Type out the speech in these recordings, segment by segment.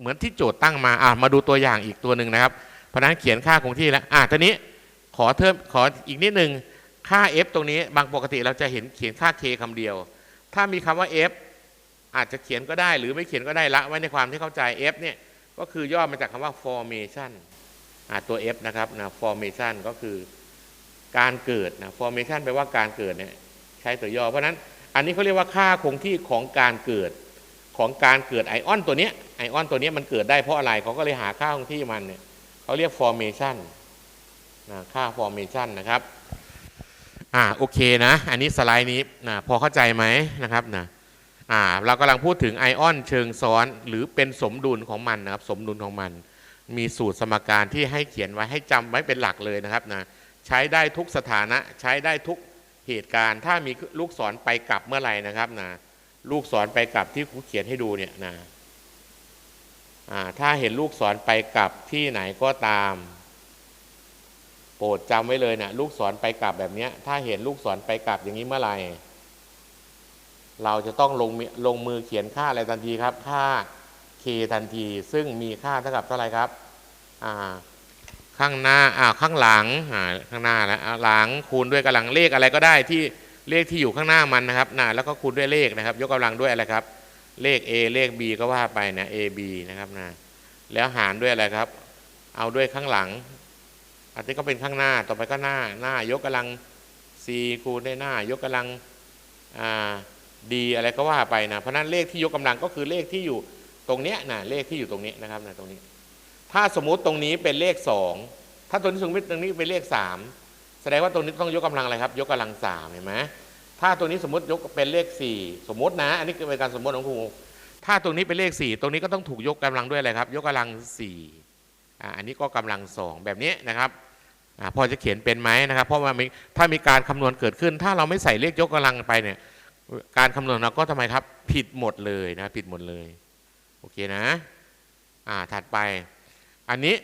เหมือนที่โจทย์ตั้งมาอะมาดูตัวอย่างอีกตัวหนึ่งนะครับ เพราะนั้นเขียนค่าคงที่แล้วอะตอนนี้ขอเพิ่มขออีกนิดหนึ่งค่า f ตรงนี้บางปกติเราจะเห็นเขียนค่า k คำเดียว ถ้ามีคำว่า f อาจจะเขียนก็ได้หรือไม่เขียนก็ได้ละไว้ในความที่เข้าใจ f เนี่ยก็คือย่อมาจากคำว่า formation อะตัว f นะครับนะ formation ก็คือการเกิดนะ formation แปลว่าการเกิดเนี่ยใช้ตัวย่อเพราะฉะนั้นอันนี้เขาเรียกว่าค่าคงที่ของการเกิดของการเกิดไอออนตัวเนี้ย ไอออนตัวนี้มันเกิดได้เพราะอะไรเขาก็เลยหาค่าคงที่มันเนี่ยเขาเรียก formation นะค่า formation นะครับอ่าโอเคนะ อันนี้สไลด์นี้นะพอเข้าใจไหมนะครับนะอ่าเรากำลังพูดถึงไอออนเชิงซ้อนหรือเป็นสมดุลของมันนะครับ สมดุลของมัน มีสูตรสมการที่ให้เขียนไว้ให้จำไว้เป็นหลักเลยนะครับนะใช้ได้ทุกสถานะใช้ได้ทุกเหตุการณ์ถ้ามีลูกศรไปกลับเมื่อไหร่นะครับนะลูกศรไปกลับที่ครูเขียนให้ดูเนี่ยนะอ่า ถ้าเห็นลูกศรไปกลับที่ไหนก็ตาม โปรดจำไว้เลยนะลูกศรไปกลับแบบเนี้ยถ้าเห็นลูกศรไปกลับอย่างนี้เมื่อไหร่เราจะต้องลงลงมือเขียนค่าอะไรทันทีครับ ค่า k ทันที ซึ่งมีค่าเท่ากับเท่าไหร่ครับอ่าข้างหน้าอ่าข้างหลังอ่าข้างหน้าแล้วหลังคูณด้วยกำลังเลขอะไรก็ได้ที่เลขที่อยู่ข้างหน้ามันนะครับนะแล้วก็คูณด้วยเลขนะครับ ยกกำลังด้วยอะไรครับ เลข a เลข b ก็ว่าไปนะ a b นะครับนะแล้วหารด้วยอะไรครับ เอาด้วยข้างหลังอันนี้ก็เป็นข้างหน้าต่อไปก็หน้าหน้ายกกำลัง c คูณด้วยหน้า ยกกำลังอ่า d อะไรก็ว่าไปนะเพราะนั้นเลขที่ยกกำลังก็คือเลขที่อยู่ตรงเนี้ยนะเลขที่อยู่ตรงนี้นะครับนะตรงนี้ ถ้าสมมุติตรงนี้เป็นเลขสองถ้าตัวนี้สมมติตรงนี้เป็นเลขสามแสดงว่าตรงนี้ต้องยกกำลังอะไรครับ ยกกำลังสามเห็นไหม ถ้าตัวนี้สมมติยกเป็นเลขสี่สมมตินะ อันนี้คือเป็นการสมมติของครูถ้าตรงนี้เป็นเลขสี่ตรงนี้ก็ต้องถูกยกกำลังด้วยอะไรครับ ยกกำลังสี่อ่าอันนี้ก็กำลังสองแบบนี้นะครับอ่าพอจะเขียนเป็นไหมนะครับ เพราะว่ามีถ้ามีการคำนวณเกิดขึ้น ถ้าเราไม่ใส่เลขยกกำลังไปเนี่ย การคำนวณเราก็ทำไมครับ ผิดหมดเลยนะ ผิดหมดเลยโอเคนะอ่าถัดไป อันนี้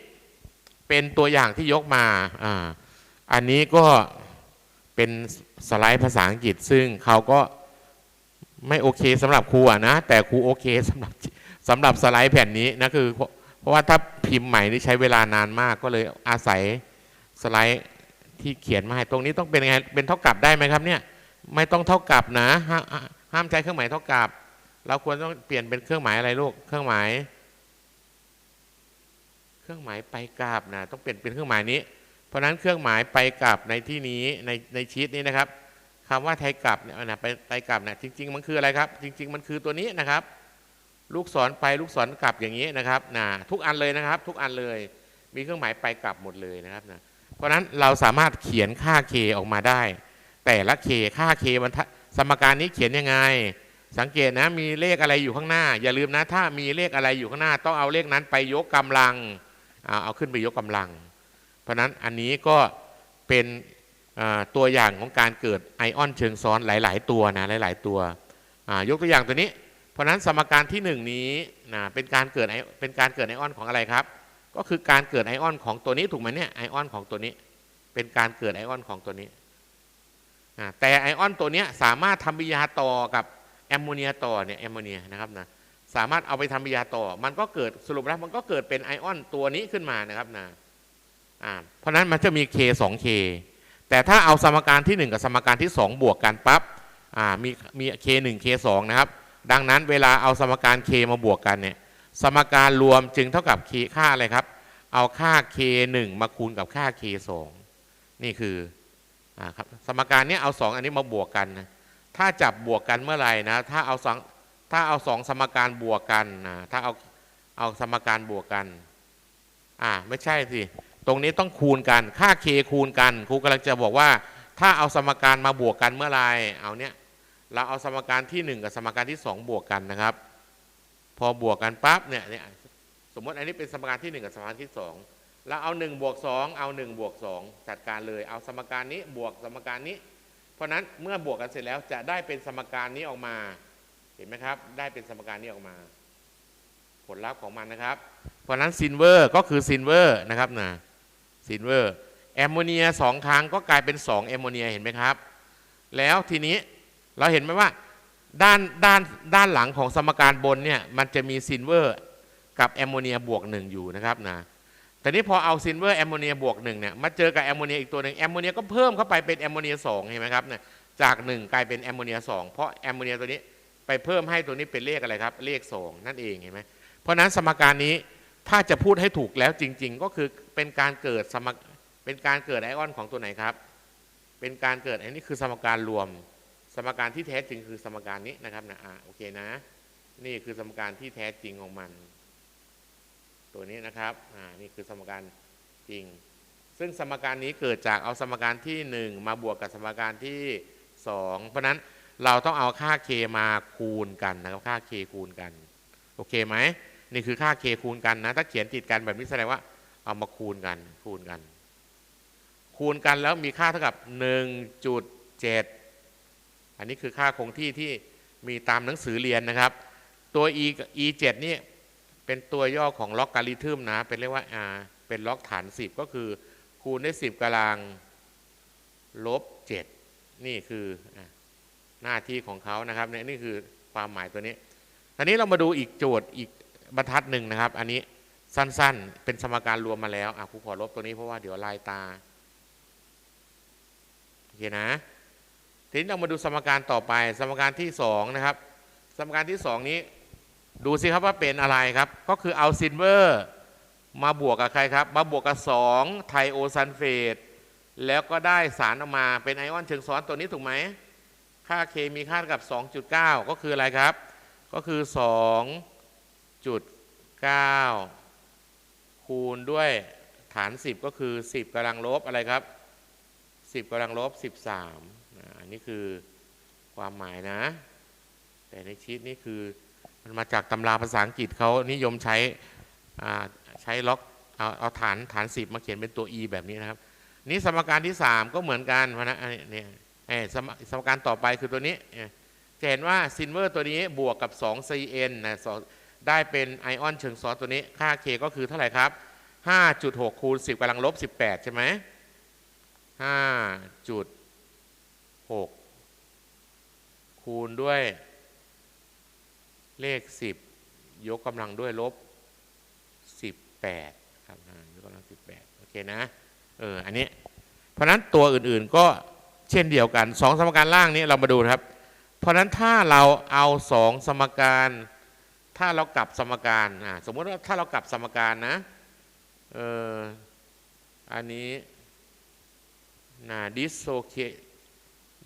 เป็นตัวอย่างที่ยกมาอ่าอันนี้ก็ เป็นสไลด์ภาษาอังกฤษ ซึ่งเขาก็ไม่โอเคสำหรับครูนะ แต่ครูโอเคสำหรับสำหรับสไลด์แผ่นนี้นะคือ เพราะว่าถ้าพิมพ์ใหม่นี่ใช้เวลานานมากก็เลยอาศัยสไลด์ที่เขียนมาให้ตรงนี้ต้องเป็นยังไงเป็นเท่ากับได้ไหมครับเนี่ยไม่ต้องเท่ากับนะห้าห้ามใช้เครื่องหมายเท่ากับ เราควรต้องเปลี่ยนเป็นเครื่องหมายอะไรลูกเครื่องหมาย เครื่องหมายไปกลับนะต้องเปลี่ยนเป็นเครื่องหมายนี้ ราะฉะนั้นเครื่องหมายไปกลับในที่นี้ในในชีตนี้นะครับคำว่าไทยกลับเนี่ยนะไปไปกลับเนะจริง ๆ มันคืออะไรครับ จริง ๆ มันคือตัวนี้นะครับ ลูกศรไปลูกศรกลับอย่างนี้นะครับนะทุกอันเลยนะครับ ทุกอันเลย มีเครื่องหมายไปกลับหมดเลยนะครับนะเพราะฉะนั้นเราสามารถเขียนค่า k ออกมาได้ แต่ละ k ค่า k มันสมการนี้เขียนยังไง สังเกตนะมีเลขอะไรอยู่ข้างหน้า อย่าลืมนะ ถ้ามีเลขอะไรอยู่ข้างหน้า ต้องเอาเลขนั้นไปยกกำลังเอาเอาขึ้นไปยกกำลัง เพราะนั้นอันนี้ก็เป็นตัวอย่างของการเกิดไอออนเชิงซ้อนหลาย ๆ ตัวนะหลาย ๆ ตัวยกตัวอย่างตัวนี้ เพราะนั้นสมการที่หนึ่งนี้นะเป็นการเกิดไอเป็นการเกิดไอออนของอะไรครับ ก็คือการเกิดไอออนของตัวนี้ถูกไหมเนี่ยไอออนของตัวนี้ เป็นการเกิดไอออนของตัวนี้แต่ไอออนตัวนี้สามารถทำปฏิกิริยาต่อกับแอมโมเนียต่อเนี่ยแอมโมเนียนะครับนะสามารถเอาไปทำปฏิกิริยาต่อ มันก็เกิดสรุปแล้วมันก็เกิดเป็นไอออนตัวนี้ขึ้นมานะครับนะ เพราะฉะนั้นมันจะมี K 2 K แต่ถ้าเอาสมการที่ 1 กับสมการที่ 2 บวกกันปั๊บมีมี K 1 K 2นะครับ ดังนั้นเวลาเอาสมการ K มาบวกกันเนี่ยสมการรวมจึงเท่ากับ K ค่าอะไรครับ เอาค่า K 1มาคูณกับค่า K 2นี่คืออครับสมการนี้เอา 2 อันนี้มาบวกกันนะถ้าจับบวกกันเมื่อไหร่นะถ้าเอาสองถ้าเอาสองสมการบวกกันนะถ้าเอาเอาสมการบวกกัน อ่าไม่ใช่สิ ตรงนี้ต้องคูณกัน ค่า K คูณกัน ครูกำลังจะบอกว่า ถ้าเอาสมการมาบวกกันเมื่อไรเอาเนี้ยเราเอาสมการที่ 1 กับสมการที่ 2 บวกกันนะครับ พอบวกกันปั๊บเนี่ยเนี่ยสมมติอันนี้เป็นสมการที่ 1 กับสมการที่2เราเอา1บวก2เอา1บวก2จัดการเลยเอาสมการนี้บวกสมการนี้ เพราะนั้นเมื่อบวกกันเสร็จแล้วจะได้เป็นสมการนี้ออกมาเห็นไหมครับ ได้เป็นสมการนี้ออกมา ผลลัพธ์ของมันนะครับ เพราะนั้นซินเวอร์ก็คือซินเวอร์นะครับนะ ซินเวอร์แอมโมเนียสองครั้งก็กลายเป็น2แอมโมเนียเห็นไหมครับ แล้วทีนี้เราเห็นไหมว่าด้านด้านด้านหลังของสมการบนเนี่ยมันจะมีซินเวอร์กับแอมโมเนียบวกหนึ่งอยู่นะครับนะแต่นี้พอเอาซิลเวอร์แอมโมเนียบวกหนึ่งเนี่ยมาเจอกับแอมโมเนียอีกตัวหนึ่งแอมโมเนียก็เพิ่มเข้าไปเป็นแอมโมเนียสองเห็นไหมครับเนี่ยจากหนึ่งกลายเป็นแอมโมเนียสองเพราะแอมโมเนียตัวนี้ไปเพิ่มให้ตัวนี้เป็นเลขอะไรครับ เลขสองนั่นเองเห็นไหมเพราะนั้นสมการนี้ ถ้าจะพูดให้ถูกแล้วจริง ๆ ก็คือเป็นการเกิดสมกเป็นการเกิดไอออนของตัวไหนครับ เป็นการเกิดอันนี้คือสมการรวม สมการที่แท้จริงคือสมการนี้นะครับนะอ่าโอเคนะ นี่คือสมการที่แท้จริงของมัน ตัวนี้นะครับอ่านี่คือสมการจริง ซึ่งสมการนี้เกิดจากเอาสมการที่ 1 มาบวกกับสมการที่ 2 เพราะนั้นเราต้องเอาค่า k มาคูณกันนะครับค่า k คูณกัน โอเคไหม นี่คือค่า k คูณกันนะ ถ้าเขียนติดกันแบบนี้แสดงว่า เอามาคูณกันคูณกัน คูณกันแล้วมีค่าเท่ากับ 1.7 อันนี้คือค่าคงที่ที่มีตามหนังสือเรียนนะครับ ตัว e e 7นี่เป็นตัวย่อของล็อกการิทึมนะ เป็นเรียกว่าอ่าเป็นล็อกฐาน 10 ก็คือคูณได้10กำลังลบ 7 นี่คืออหน้าที่ของเขานะครับนี่คือความหมายตัวนี้ทีนี้เรามาดูอีกโจทย์อีก บรรทัดหนึ่งนะครับ อันนี้สั้นๆ เป็นสมการรวมมาแล้วอะครูขอลบตัวนี้เพราะว่าเดี๋ยวลายตาโอเคนะทีนี้เรามาดูสมการต่อไป สมการที่สองนะครับ สมการที่สองนี้ ดูสิครับว่าเป็นอะไรครับ ก็คือเอาซิลเวอร์มาบวกกับใครครับ มาบวกกับ 2 ไทโอซัลเฟตแล้วก็ได้สารออกมาเป็นไอออนเชิงซ้อนตัวนี้ถูกไหม ค่าเคมีค่ากับ 2.9 ก็คืออะไรครับ ก็คือ 2.9คูณด้วยฐาน 10 ก็คือ 10กำลังลบอะไรครับ 10กำลังลบ 13นะอันนี้คือความหมายนะ แต่ในชีตนี่คือมันมาจากตำราภาษาอังกฤษเขานิยมใช้ใช้ล็อกเอาเอาฐานฐาน 10 มาเขียนเป็นตัว e แบบนี้นะครับ นี่สมการที่ 3 ก็เหมือนกันนะอันนี้เนี่ยสมสมการต่อไปคือตัวนี้จะเห็นว่าซินเวอร์ตัวนี้บวกกับ 2 cn นะสอง ได้เป็นไอออนเชิงซ้อนตัวนี้ค่า k ก็คือเท่าไหร่ครับ 5.6คูณ10กำลังลบ18 ใช่ไหม5.6 คูณด้วย เลข 10 ยกกำลังด้วยลบ 18 ครับยกกำลัง 18 โอเคนะ เออ อันนี้ เพราะนั้นตัวอื่นๆก็เช่นเดียวกันสองสมการล่างนี้เรามาดูครับ เพราะฉะนั้นถ้าเราเอาสองสมการ ถ้าเรากลับสมการอ่าสมมติว่าถ้าเรากลับสมการนะเอออันนี้นะ dislocate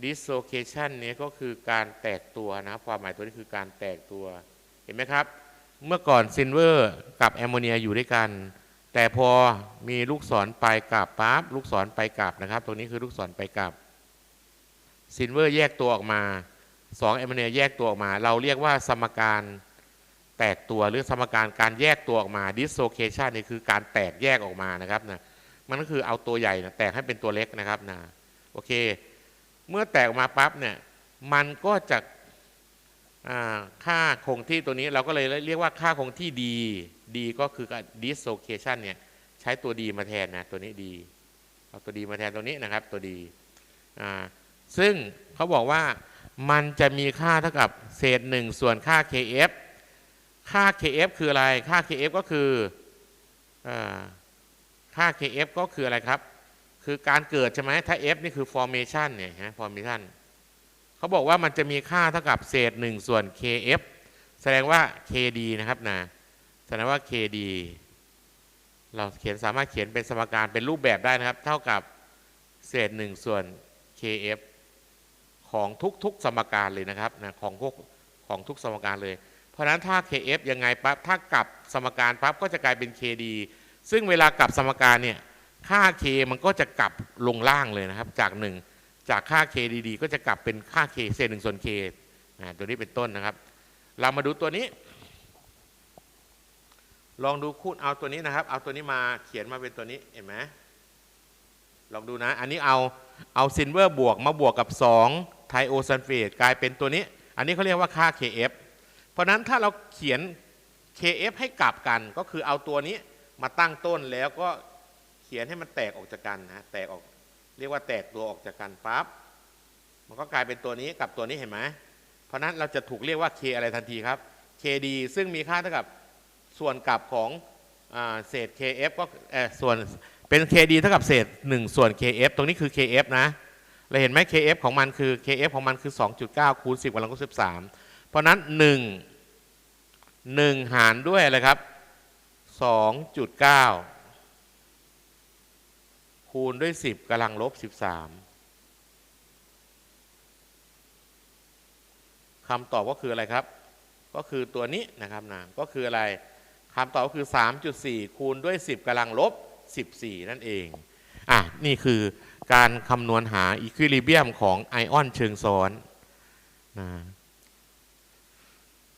dislocation นี้ก็คือการแตกตัวนะความหมายตัวนี้คือการแตกตัว เห็นไหมครับ เมื่อก่อนซินเวอร์กับแอมโมเนียอยู่ด้วยกัน แต่พอมีลูกศรไปกลับปั๊บลูกศรไปกลับนะครับตัวนี้คือลูกศรไปกลับซินเวอร์แยกตัวออกมา2แอมโมเนียแยกตัวออกมา เราเรียกว่าสมการ แตกตัวหรือสมการการแยกตัวออกมา dislocation นี่คือการแตกแยกออกมานะครับนะมันก็คือเอาตัวใหญ่นะแตกให้เป็นตัวเล็กนะครับนะโอเค เมื่อแตกออกมาปั๊บเนี่ยมันก็จะค่าคงที่ตัวนี้เราก็เลยเรียกว่าค่าคงที่ดีดีก็คือ dislocation เนี่ยใช้ตัวดีมาแทนนะตัวนี้ดีเอาตัวดีมาแทนตัวนี้นะครับตัวดีซึ่งเขาบอกว่ามันจะมีค่าเท่ากับเศษหนึ่งส่วนค่า kf ค่า kf คืออะไร ค่า kf ก็คืออาค่า kf ก็คืออะไรครับ คือการเกิดใช่ไหมถ้า f นี่คือ formation เนี่ยฮะ formation เขาบอกว่ามันจะมีค่าเท่ากับเศษ 1 ส่วน kf แสดงว่า kd นะครับนะ แสดงว่า kd เราเขียนสามารถเขียนเป็นสมการเป็นรูปแบบได้นะครับ เท่ากับเศษ 1 ส่วน kf ของทุกๆ สมการเลยนะครับนะของพวกของทุกสมการเลย ราะฉะนั้นถ้า kf ยังไงปั๊บถ้ากลับสมการปั๊บก็จะกลายเป็น kd ซึ่งเวลากลับสมการเนี่ยค่า k มันก็จะกลับลงล่างเลยนะครับ จาก 1 จากค่า kdd ก็จะกลับเป็นค่า k เศษหนึ่งส่วน k นะตัวนี้เป็นต้นนะครับ เรามาดูตัวนี้ ลองดูคูณเอาตัวนี้นะครับ เอาตัวนี้มาเขียนมาเป็นตัวนี้เห็นไหมลองดูนะ อันนี้เอาเอาซิลเวอร์บวกมาบวกกับ 2 ไทโอซัลเฟตกลายเป็นตัวนี้ อันนี้เขาเรียกว่าค่า kf เพ ราะนั้นถ้าเราเขียน kf ให้กลับกันก็คือเอาตัวนี้มาตั้งต้นแล้วก็เขียนให้มันแตกออกจากกันนะแตกออกเรียกว่าแตกตัวออกจากกันปั๊บมันก็กลายเป็นตัวนี้กับตัวนี้เห็นไหมเพราะนั้นเราจะถูกเรียกว่า k อะไรทันทีครับ kd ซึ่งมีค่าเท่ากับส่วนกลับของอเศษ kf ก็เออส่วนเป็น kd เท่ากับเศษ 1 ส่วน kf ตรงนี้คือ kf นะเราเห็นไหม kf ของมันคือ kf ของมันคือ 2.9คูณ10กำลังลบ13 เพราะนั้น1 1หารด้วยอะไรครับ2.9คูณด้วย10กำลังลบ13คำตอบก็คืออะไรครับ ก็คือตัวนี้นะครับนะก็คืออะไรคำตอบก็คือ 3.4 คูณด้วย 10กำลังลบ 14 นั่นเอง อะ นี่คือการคำนวณหาอีควิลิเบียมของไอออนเชิงซ้อนนะ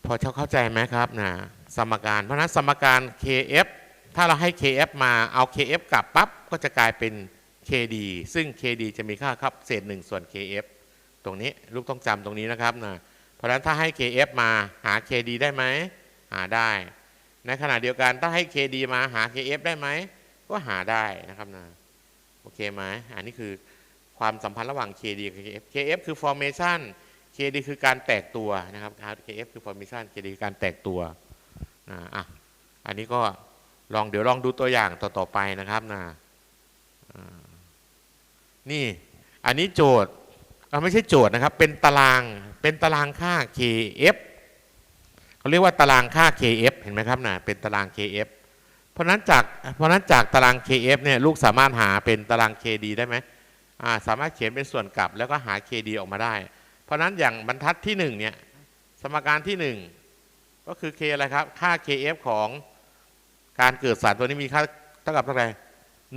พอเช่าเข้าใจไหมครับนะสมการ เพราะนั้นสมการ kf ถ้าเราให้ kf มาเอา kf กลับปั๊บก็จะกลายเป็น kd ซึ่ง kd จะมีค่าครับเศษ1ส่วน kf ตรงนี้ลูกต้องจำตรงนี้นะครับนะเพราะฉะนั้นถ้าให้ kf มาหา kd ได้ไหมหาได้ ในขณะเดียวกันถ้าให้ kd มาหา kf ได้ไหมก็หาได้นะครับนะโอเคไหมอันนี้คือความสัมพันธ์ระหว่าง kd กับ kf kf คือ formation kd คือการแตกตัวนะครับ kf คือ formation kd คือการแตกตัวนะอะอันนี้ก็ลองเดี๋ยวลองดูตัวอย่างต่อๆไปนะครับนะอ่านี่อันนี้โจทย์ไม่ใช่โจทย์นะครับ เป็นตารางเป็นตารางค่า kf เขาเรียกว่าตารางค่า kf เห็นไหมครับนะเป็นตาราง kf เพราะนั้นจากเพราะนั้นจากตาราง kf เนี่ยลูกสามารถหาเป็นตาราง kd ได้ไหมสามารถเขียนเป็นส่วนกลับแล้วก็หา kd ออกมาได้ ราะนั้นอย่างบรรทัดที่หนึ่งเนี่ยสมการที่หนึ่งก็คือ k อะไรครับ ค่า kf ของการเกิดสารตัวนี้มีค่าเท่ากับเท่าไหร่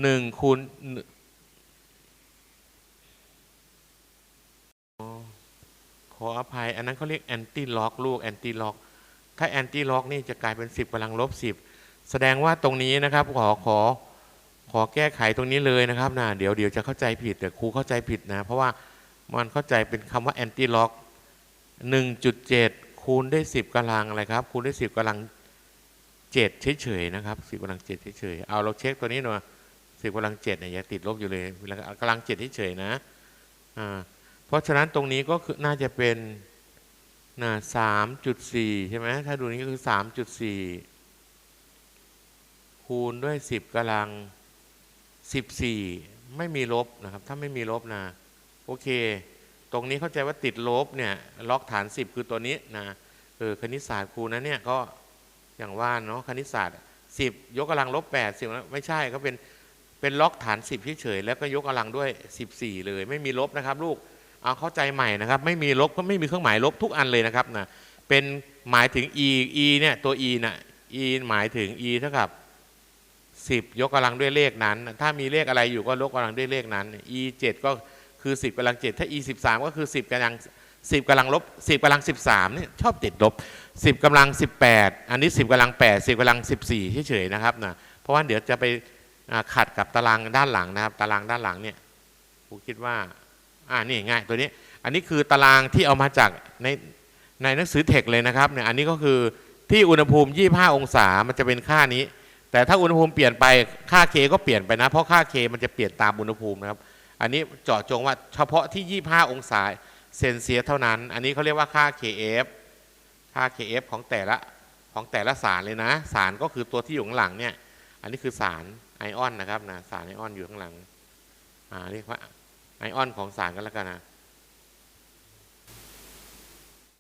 หนึ่งคูณขออภัย อันนั้นเขาเรียกแอนตี้ล็อกลูกแอนตี้ล็อกถ้าแอนตี้ล็อกนี่จะกลายเป็น 10กำลังลบ10 แสดงว่าตรงนี้นะครับขอขอขอแก้ไขตรงนี้เลยนะครับนะเดี๋ยวเดี๋ยวจะเข้าใจผิดแต่ครูเข้าใจผิดนะ เพราะว่า มันเข้าใจเป็นคำว่าแอนตี้ล็อก1.7 คูณได้ 10กำลังอะไรครับ คูณได้ 10กำลัง7เฉยๆนะครับ10กำลัง7เฉยๆเอาเราเช็คตัวนี้หน่อย10กำลัง7เนี่ยอย่าติดลบอยู่เลยกำลัง7เฉยๆนะอ่าเพราะฉะนั้นตรงนี้ก็คือน่าจะเป็นนะ3.4 ใช่ไหมถ้าดูนี้ก็คือ 3.4 คูณด้วย 10กำลัง 14 ไม่มีลบนะครับ ถ้าไม่มีลบนะ โอเค ตรงนี้เข้าใจว่าติดลบเนี่ยล็อกฐาน 10 คือตัวนี้นะเออคณิตศาสตร์ครูนะเนี่ยก็อย่างว่าเนาะคณิตศาสตร์10 ยกกำลังลบ8 10ไม่ใช่ก็เป็นเป็นล็อกฐาน 10เฉยๆแล้วก็ยกกำลังด้วย 14 เลย ไม่มีลบนะครับ ลูกเอาเข้าใจใหม่นะครับ ไม่มีลบก็ไม่มีเครื่องหมายลบทุกอันเลยนะครับนะเป็นหมายถึง e e เนี่ยตัว e น่ะ e หมายถึง e เท่ากับ10 ยกกำลังด้วยเลขนั้น ถ้ามีเลขอะไรอยู่ก็ยกกำลังด้วยเลขนั้น e 7ก็ คือ 10กำลัง7ถ้า e 13ก็คือ 10กำลัง10กำลังลบ10กำลัง13เนี่ยชอบติดลบ 10กำลัง 18 อันนี้ 10กำลัง 8 10กำลัง 14เฉยๆนะครับนะเพราะว่าเดี๋ยวจะไปขัดกับตารางด้านหลังนะครับ ตารางด้านหลังเนี่ยผมคิดว่าอ่านี่ง่ายตัวนี้อันนี้คือตารางที่เอามาจากในในหนังสือเทคเลยนะครับเนี่ยอันนี้ก็คือที่อุณหภูมิ 25 องศามันจะเป็นค่านี้ แต่ถ้าอุณหภูมิเปลี่ยนไปค่า k ก็เปลี่ยนไปนะ เพราะค่า k มันจะเปลี่ยนตามอุณหภูมินะครับ อันนี้เจาะจงว่าเฉพาะที่ 25 องศาเซนเซียเท่านั้น อันนี้เขาเรียกว่าค่า kf ค่า kf ของแต่ละของแต่ละสารเลยนะ สารก็คือตัวที่อยู่ข้างหลังเนี่ย อันนี้คือสารไอออนนะครับนะ สารไอออนอยู่ข้างหลัง อ่าเรียกว่าไอออนของสารกันแล้วกันนะ